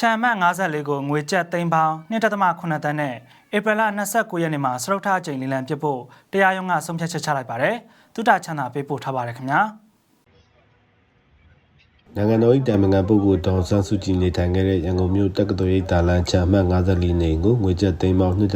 ချမ်းမတ်54ကိုငွေကျပ်သိန်းပေါင်း1.8တန်းနဲ့ဧပြီလ29ရက်နေ့မှာစရုပ်ထားချိန်လီလံပြစ်ဖို့တရားရုံးကဆုံးဖြတ်ချက်ချလိုက်ပါတယ်။သုတချမ်းသာပေးပို့ထားပါတယ်ခင်ဗျာ။ နိုင်ငံတော်၏တာမန်ခံပုဂ္ဂိုလ်ဒေါန်ဆန်းစုကြည်နေထိုင်ခဲ့တဲ့ရန်ကုန်မြို့တက္ကသိုလ်ရိပ်သာလမ်းချမ်းမှတ်54နေကိုငွေကျပ်သိန်းပေါင်း2.8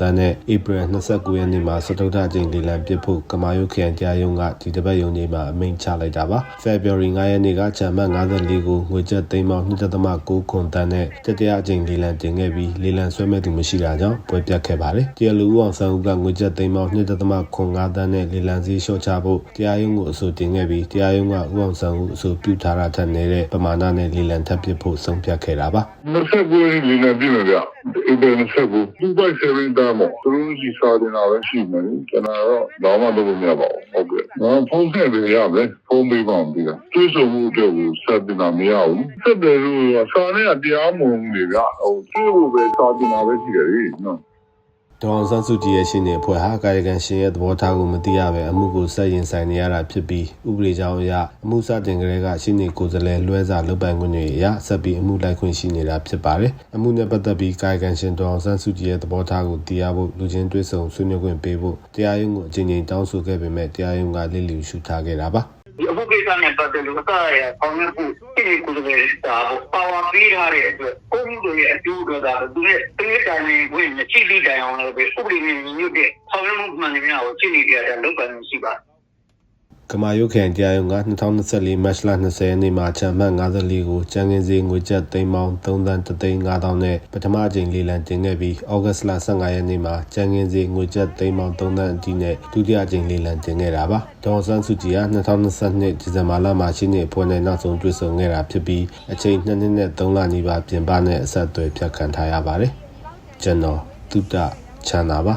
တန်းနဲ့ဧပြီ29ရက်နေ့မှာစတုထအကြိမ်လေလံပစ်ဖို့ကမာယုခရိုင်တရားရုံးကဒီတစ်ပတ်ရုံးကြီးမှာအမိန့်ချလိုက်တာပါ။ February 9ရက်နေ့ကချမ်းမှတ်54ကိုငွေကျပ်သိန်းပေါင်း2.9ခွန်တန်းနဲ့တတိယအကြိမ်လေလံတင်ခဲ့ပြီးလေလံဆွဲမဲ့သူမရှိတာကြောင့်ပွဲပြတ်ခဲ့ပါတယ်။တရားလူဦးအောင်ဆန်းဦးကငွေကျပ်သိန်းပေါင်း2.5တန်းနဲ့လေလံစည်းလျှော့ချဖို့တရားရုံးကိုအဆိုတင်ခဲ့ပြီးတရားရုံးကဦးအောင်ဆန်းဦးအဆိုပြုထားတာထက်နေတဲ့ပမာဏနဲ့လေလံထပ်ပစ်ဖို့ဆုံးဖြတ်ခဲ့တာပါ29ရက်နေ့လည်းပြင်မယ်ဗျ။ဧပြီ29 2.7တန်းပေါ့။သူတို့ကြီးစားတင်တာပဲရှိမယ်။ကျွန်တော်တော့ဘာမှလုပ်လို့မရပါဘူး။ဟုတ်ကဲ့။ငါဖုန်းဆက်ပေးရမယ်။ဖုန်းပေးပါဦးဒီက။တွေးဆုံမှုအတွက်ကိုဆက်တင်တာမရဘူး။ဆက်တယ်လို့စာနဲ့ကတရားမဝင်ဘူးလေဗျ။ဟိုသူ့ကိုပဲစားတင်တာပဲရှိတယ်လေနော်။ ဒေါအောင်ဆန်းစုကြည်ရဲ့ရှင်းနေအဖွဲ့ဟာကာယကံရှင်ရဲ့သဘောထားကိုမသိရပဲအမှုကိုဆက်ရင်ဆိုင်နေရတာဖြစ်ပြီးဥပဒေကြောင်းအရအမှုစတင်ကလေးကရှင်းနေကိုယ်စားလှယ်လွှဲစာလုပ်ပိုင်ခွင့်တွေအရဆက်ပြီးအမှုလိုက်ခွင့်ရှိနေတာဖြစ်ပါတယ်။အမှုနဲ့ပတ်သက်ပြီးကာယကံရှင်ဒေါအောင်ဆန်းစုကြည်ရဲ့သဘောထားကိုသိရဖို့လူချင်းတွေ့ဆုံဆွေးနွေးခွင့်ပေးဖို့တရားရုံးကိုအကြိမ်ကြိမ်တောင်းဆိုခဲ့ပေမဲ့တရားရုံးကလစ်လျူရှုထားခဲ့တာပါ။ဒီအမှုကိစ္စနဲ့ပတ်သက်လို့အစရအောင်ရဖို့ဒီကုသရေးတာပါဝါပေး ထားတဲ့အတွက်ကိုမှုတွေရဲ့အကျိုးတွေကသူရဲ့တင်းတိုင်းဝင်ချိလိတိုင်အောင်လည်းပဲဥပဒေနဲ့ညီညွတ်တဲ့ဆောင်ရွက်မှုမှန်သမျှကိုချိလိပြတဲ့လုပ်ပိုင်မှုရှိပါတယ် ကမာယုတ်ခရိုင်တရားရုံးက2024မတ်လ20ရက်နေ့မှာချမှတ်54ကိုကျန်းကင်းစည်းငွေကျပ်သိန်းပေါင်း3သန်း3သိန်း5000နဲ့ပထမအကြိမ်လေလံတင်ခဲ့ပြီးဩဂတ်လ15ရက်နေ့မှာကျန်းကင်းစည်းငွေကျပ်သိန်းပေါင်း3သန်းအထိနဲ့ဒုတိယအကြိမ်လေလံတင်ခဲ့တာပါဒေါ်ဆန်းစုကြည်က2022ဒီဇင်ဘာလမှာရှင်းနေအဖွဲ့နဲ့နောက်ဆုံးတွေ့ဆုံခဲ့တာဖြစ်ပြီးအချိန်2နှစ်နဲ့3လနီးပါးပြင်ပနဲ့အဆက်အသွယ်ဖြတ်ခံထားရပါတယ်ကျွန်တော်တုဒ္ဒချမ်းသာပါ